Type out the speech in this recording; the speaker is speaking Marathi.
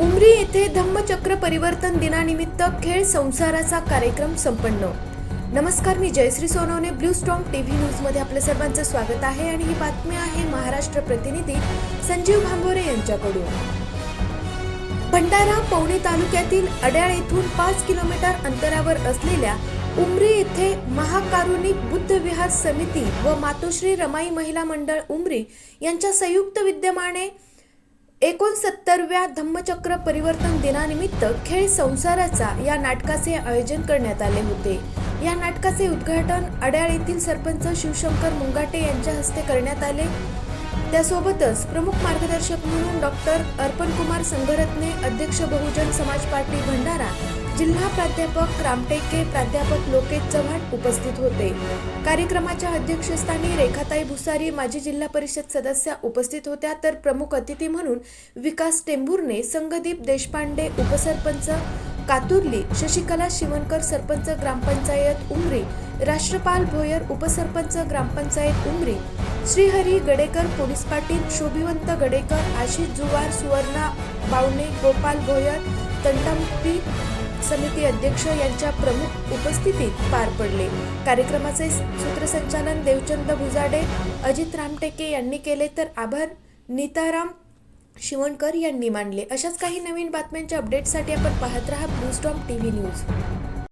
उमरी येथे धम्मचक्र परिवर्तन दिनानिमित्त खेळ संसाराचा कार्यक्रम संपन्न. नमस्कार मी Jayashree Sonawane blue storm TV न्यूजमध्ये आपल्या सर्वांचं स्वागत आहे आणि ही बातमी आहे महाराष्ट्र प्रतिनिधी संजीव भांबोरे यांच्याकडून. भंडारा पवणे तालुक्यातील अड्याळ येथून पाच किलोमीटर अंतरावर असलेल्या उमरी येथे महाकारुणिक बुद्ध विहार समिती व मातोश्री रमाई महिला मंडळ उमरी यांच्या संयुक्त विद्यमाने सत्तरव्या धम्मचक्र परिवर्तन दिनानिमित्त खेळ संसाराचा या नाटकाचे आयोजन करण्यात आले होते. या नाटकाचे उद्घाटन अड्याळ येथील सरपंच शिवशंकर मुंगाटे यांच्या हस्ते करण्यात आले. त्यासोबतच प्रमुख मार्गदर्शक म्हणून डॉक्टर अर्पण कुमार संघरत्ने अध्यक्ष बहुजन समाज पार्टी भंडारा जिल्हा प्राध्यापक रामटेके प्राध्यापक लोकेश चव्हाण उपस्थित होते. कार्यक्रमाच्या अध्यक्षस्थानी रेखाताई भुसारी माजी जिल्हा परिषद सदस्या उपस्थित होत्या. तर प्रमुख अतिथी म्हणून विकास टेंभुर्णे संगदीप देशपांडे उपसरपंच कातुर्ली शशिकला शिवणकर सरपंच ग्रामपंचायत उमरी राष्ट्रपाल भोयर उपसरपंच ग्रामपंचायत उमरी श्रीहरी गडेकर पोलीस पाटील शोभिवंत गडेकर आशिष जुवार सुवर्णा बावणे गोपाल भोयर तंटामुक्ती समिती अध्यक्ष यांच्या प्रमुख उपस्थितीत पार पडले. कार्यक्रमाचे सूत्रसंचालन देवचंद भुजाडे अजित रामटेके यांनी केले तर आभार. नीताराम शिवणकर यांनी मांडले अशाच काही नवीन बातम्यांच्या अपडेटसाठी आपण पाहत राहा ब्लूस्टॉम टी व्ही न्यूज